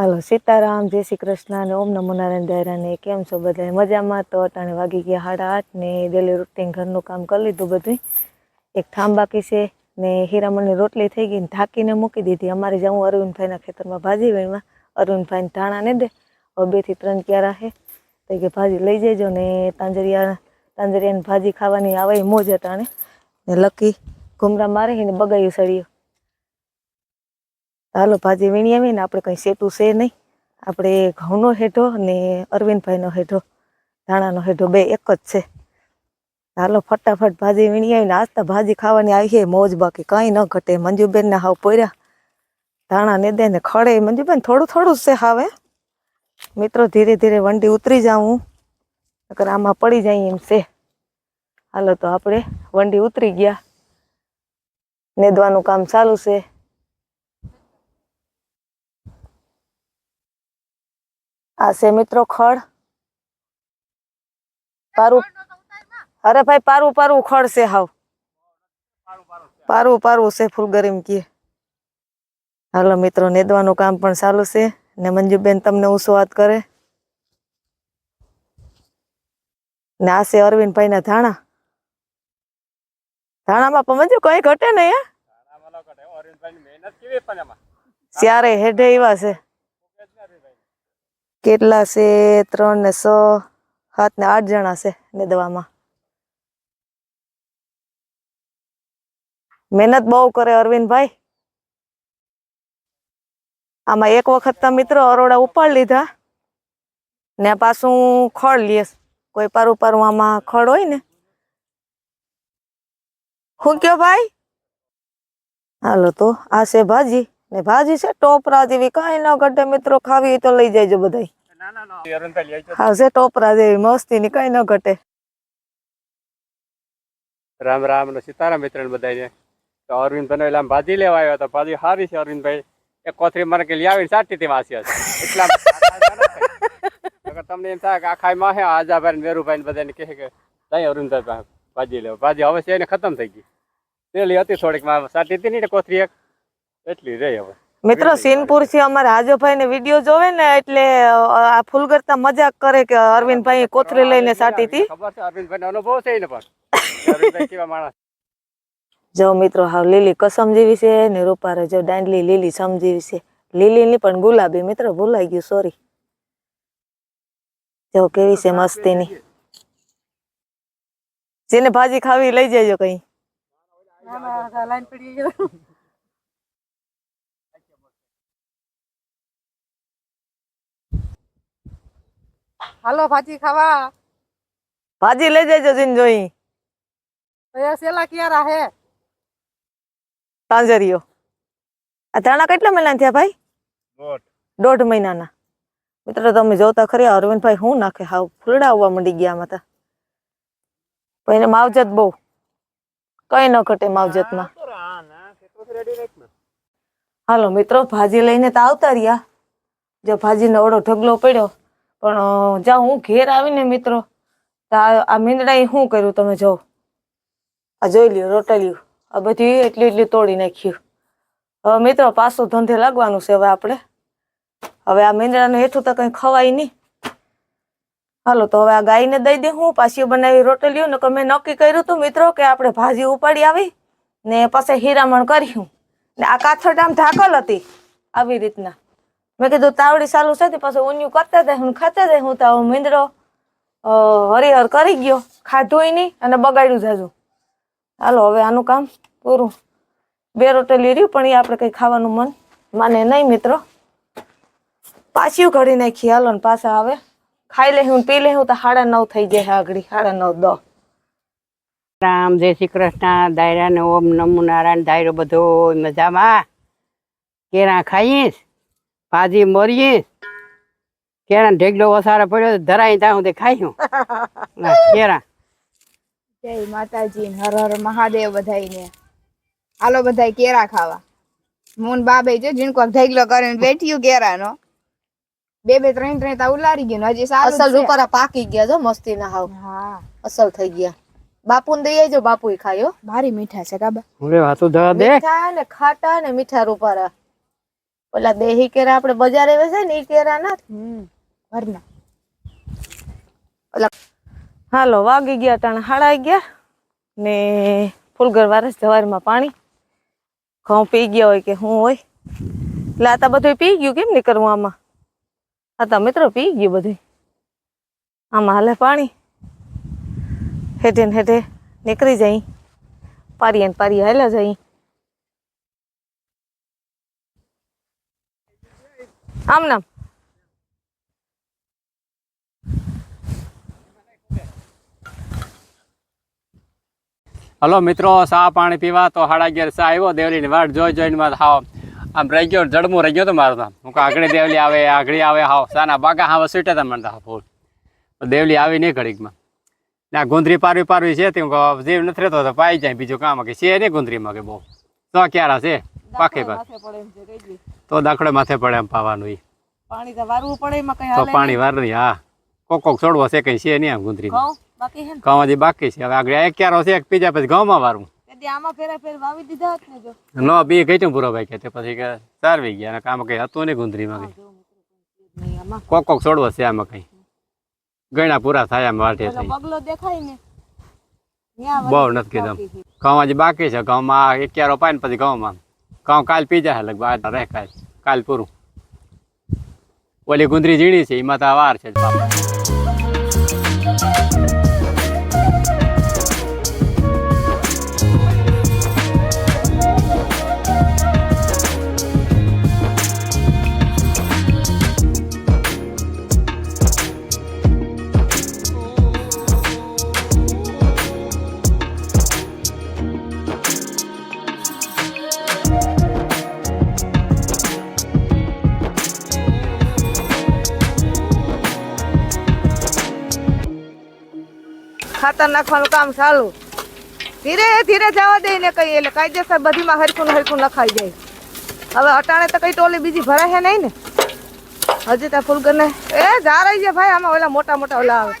હાલો, સીતારામ, જય શ્રી કૃષ્ણ અને ઓમ નમો નારાયણ દાયરાને કેમ છો બધા મજામાં? તો અટાણે વાગી ગયા સાડા આઠ ને ડેલી રૂટીન ઘરનું કામ કરી લીધું બધું એક થામ બાકી છે ને હીરામણની રોટલી થઈ ગઈ ઢાંકીને મૂકી દીધી. અમારે જવું અરવિંદભાઈના ખેતરમાં ભાજી વીણવા. અરવિંદભાઈને ધાણા ને દે. હવે બેથી ત્રણ ક્યારા છે તો કે ભાજી લઈ જજો ને તાંજરિયા તાંજરિયાની ભાજી ખાવાની આવે મોજ અટાણે. ને લકી ઘુમરા મારે ને બગાયું સળિયું. હાલો, ભાજી વીણી આવી ને આપણે કંઈ સેટું છે નહીં. આપણે ઘઉંનો હેઠો ને અરવિંદભાઈનો હેઠો, ધાણાનો હેઠો બે એક જ છે. હાલો, ફટાફટ ભાજી વીણી આવીને આસ્તા ભાજી ખાવાની આવી છે, મોજ બાકી કંઈ ન ઘટે. મંજુબેનને હાવ પોર્યા. ધાણા ને દે ને ખડે. મંજુબેન થોડું થોડું જ છે હાવે મિત્રો, ધીરે ધીરે વંડી ઉતરી જાઉં નકર આમાં પડી જાય એમ છે. હાલો, તો આપણે વંડી ઉતરી ગયા. નેદવાનું કામ ચાલુ છે. આ છે મિત્રો ખડ. પારું. અરે ભાઈ પારું પારું ખડ છે હાવ. પારું પારું છે ફૂલગરીમ કીએ હાલો મિત્રો નેદવાનું કામ પણ ચાલુ છે ને મંજુબેન તમને ઉસો વાત કરે? ને આ છે અરવિંદભાઈ ના ધાણા. ધાણામાં પણ મંજુ કઈ ઘટે નહીં હે? ત્યારે હેઠે એવા છે. કેટલા છે? ત્રણ ને છ સાત ને આઠ જણા છે ને દવામાં. મહેનત બહુ કરે અરવિંદભાઈ. આમાં એક વખત મિત્રો અરોડા ઉપાડ લીધા. ને પાછું ખડ લઈએ કોઈ પારું પારું આમાં ખડ હોય ને. શું કયો ભાઈ? હાલો તો, આ છે ભાજી. ને ભાજી છે ટોપરા જેવી કઈ ન ઘટે મિત્રો, ખાવી તો લઈ જાય બધા હા, છે ટોપરા જેવી મસ્તી ની કઈ ન ઘટે. રામ રામ ને સીતારામ મિત્ર બધાને તો અરવિંદ ભાઈ ભાજી લેવા આવ્યા હતો. ભાજી સારી છે અરવિંદભાઈ એક કોથરી મને કે લાવીને સાટી થી વાસી હતી એટલા તમને એમ થાય કે આખા માં હે, આજાભાઈ ને વેરુભાઈ ને કે જાય ભાજી લેવા. ભાજી હવે એને ખતમ થઈ ગઈ. પેલી હતી થોડીકમાં સાટી હતી કોથરી એક. એટલી રહી હવે. મિત્રો સીનપુરથી અમારે હાજોભાઈ ને વીડિયો જોવે ને એટલે આ ફૂલ કરતા મજાક કરે કે અરવિંદભાઈ કોથરી લઈને સાટી હતી ખબર છે અરવિંદભાઈ નો અનુભવ છે ને પણ. અરવિંદભાઈ કેવા માણસ. જો મિત્રો હાવ લીલી કસમ જેવી છે ને રૂપારે જો દાંડલી લીલી સમ જેવી છે. લીલી ની પણ ગુલાબી મિત્રો ભૂલાઈ ગયું સોરી જો કેવી છે મસ્તીની. જેને ભાજી ખાવી લઈ જજો કઈ. હાલો ભાજી ખાવા. ભાજી લઈ જજો જીન જોઈ. કયા સેલા ક્યાં રાહે? તાંજરીઓ. આ ધાણા કેટલા મહિના થયા ભાઈ? દોઢ. મહિનાના. મિત્રો તમે જોતા ખરી અરવિંદભાઈ શું નાખે? હાવ ફૂલડા આવવા માંડી ગયા માતા પણ એને માવજત બહુ. કઈ ન ઘટે માવજતમાં. હાલો મિત્રો ભાજી લઈને તો આવતા રહ્યા. જો ભાજીનો ઓળો ઢગલો પડ્યો. પણ જા હું ઘેર આવીને મિત્રો આ મીંદડાએ શું કર્યું તમે જો? આ જોઈ લ્યો રોટલ્યું આ બધી એટલી એટલી તોડી નાખ્યું. હવે મિત્રો, પાછું ધંધે લાગવાનું છે હવે આપણે. હવે આ મીંદડાનું હેઠું તો કંઈ ખવાય નહીં. હાલો, તો હવે આ ગાયને દઈ દે હું, પાછી બનાવી રોટલીઓ ને મેં નક્કી કર્યું હતું મિત્રો કે આપણે ભાજી ઉપાડી આવી ને પછી હીરામણ કર્યું ને આ કાથરડામ ઢાકલ હતી, આવી રીતના. મેં કીધું, તાવડી ચાલુ છે પછી ઊંધિયું કરતા હતા હું ખાતા જાય, હું તો મીંદડો. હરિહર કરી ગયો ખાધું નહીં અને બગાડ્યું જાજુ. હાલો, હવે આનું કામ પૂરું. બે રોટલી રહ્યું, પણ એ આપણે કઈ ખાવાનું મન માને નહીં મિત્રો. પાછી ઘડી નાખી, હાલો ને પાછા આવે. ખાઈ લે હું, પી લે હું, તો સાડા નવ થઈ જાય આગળ, સાડા નવ દસ રામ, જય શ્રી કૃષ્ણ દાયરા ને ઓમ, નમો નારાયણ, દાયરો બધો મજામાં. કેરા ખાઈશ? ભાજી મરીએ. કેરા ઢેગલો વસારો પડ્યો તો ધરાઈ ત્યાં સુધી ખાઈશું ના, કેરા જય માતાજી હર હર મહાદેવ બધાઈને હાલો બધાય કેરા ખાવા. મોન બાબે જો જીણકો ઢગલો કરીને બેઠ્યું કેરાનો બે બે ત્રણ ત્રણ તા ઉલારી ગયું હજી સારું અસલ જ રૂપારા પાકી ગયા જો મસ્તી ના હાવ. હા. અસલ થઈ ગયા. બાપુ ને દઈ આવજો બાપુ ખાયો. ભારી મીઠા છે કાબા. હવે વાતો ધવા દે. મીઠા ને ખાટા ને મીઠા રૂપારા. ઓલા દેહી કેરા આપણે બજારે વેસે ને એ કેરા ના ઘરના. ઓલા હાલો વાગી ગયા ટાણે હાડા ગયા ને ફૂલગર વારસ જવારમાં પાણી. ઘઉં પી ગયા હોય કે હું હોય. એટલે આ બધું પી ગયું કેમ નહીં કરવું આમાં? આ તો મિત્રો પી ગયું બધું આમાં હાલે પાણી. હેઠે ને હેઠે નીકળી જાય. પારી ને પારી હાલ્યા જાય. આમ નામ હલો મિત્રો સા પાણી પીવા તો સાડા અગિયાર સા આવ્યો દેવલીની વાટ જોઈ જોઈને માં હાવ આમ રહી ગયો જડમું રહી ગયો તો મારું નામ હું આગળ દેવલી આવે આગળી આવે હાવ. સાના બાગા હાવ સીટે હતા મને હા ફૂલ. દેવલી આવી નહીં ઘડીકમાં ના ગુંદરી પારવી પારવી છે તે જીવ નથી રહેતો તો પાઈ જાય બીજું કામ કે છે નહીં ગુંદરીમાં કે બહુ. તો ક્યારા છે? પાકે પાક તો દાખલે માથે પડે એમ પાવાનું ઈ. પાણી તો વારવું પડે એમાં કઈ તો પાણી વારવી હા. કોક કોક છોડવો છે કઈ છે નહીં આમ ગુંદરીમાં ઘઉં બાકી છે ઘઉં હજી બાકી છે. હવે આગળ એક ક્યારો છે એક પીજા પછી ઘઉંમાં વારવું આમાં ફેરા ફેર વાવી દીધા હોત ને જો. નો બી ગઈ પૂરો ભાઈ કે તે પછી કે ચારવી ગયા અને કામ કઈ હતું નહીં ગુંદરીમાં કઈ. કોક કોક છોડવો છે આમાં કઈ. ગણા પૂરા થાય આમ વાટે થઈ. બગલો દેખાય ને. બહુ નથી કીધું. બાકી છે. ઘઉં હજી બાકી છે. ઘઉંમાં એક ક્યારો પાય ને પછી ઘઉંમાં. ઘઉં કાલ પી જાય લગભગ આ રહે કાલ કાલ પૂરું ઓલી ગુંદરી ઝીણી છે એમાં તો વાર છે બાપા. ખાતર નાખવાનું કામ ચાલુ. ધીરે ધીરે જવા દે ને કઈ, એટલે કાયદેસર બધીમાં હરખું હરખું નખાઈ જાય. હવે અટાણે તો કઈ ટોલી બીજી ભરાય નહીં ને? હજી ત્યાં ફૂલગર ને એ, જા રહી છે ભાઈ, આમાં ઓલા મોટા મોટા ઓલા આવે.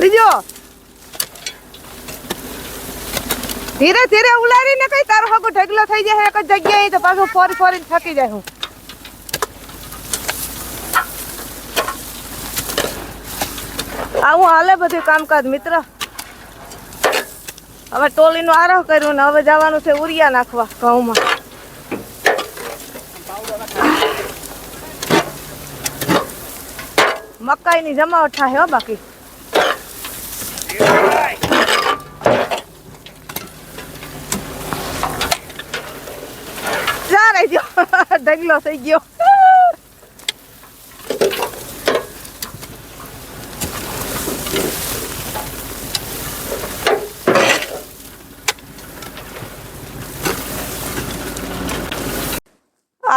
બીજો ધીરે ધીરે ઉલારી ને કઈ તારો હગો ઢગલો થઈ જાય એક જ જગ્યાએ તો પાછું ફોરી, ફોરીને થકી જાય હું. આવું હાલે બધું કામકાજ, મિત્ર. હવે ટોલીનો આરોહ કર્યો ને હવે જવાનું છે ઉરિયા નાખવા ઘઉંમાં. મકાઈની જમાવટ થાય હો બાકી. જા રહી ગયો. ઢગલો થઈ ગયો.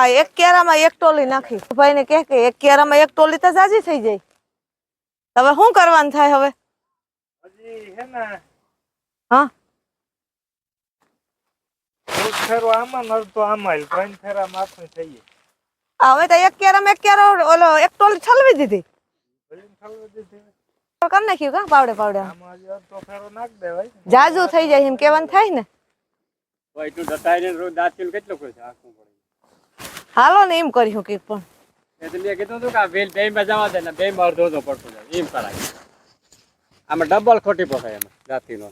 આ એક કેરામાં એક ટોલી નાખી. ભાઈ ને કહે કે એક કેરામાં એક ટોલી તો જાજી થઈ જાય. હવે શું કરવાનું થાય હવે? હજી હે હા? આમાં નડતો આમાં ય. ત્રણ ફેરા માથે થઈએ. આ હવે તો એક કેરામાં એક કેરો ઓલો એક ટોલી છલવી દીધી. કરી નાખ્યું કા? પાવડે પાવડે. જાજુ થઈ જાય એમ કેવાનું થાય ને. કેટલું હાલો ને એમ કર્યું કે પણ. એટલે મેં કીધું હતું કે આ વેલ બેમાં જવા દે ને બેમાં અડધો અડધો પડતો જાય. એમ કરાય. આમાં ડબલ ખોટી પકાય એમાં, જાતિનો.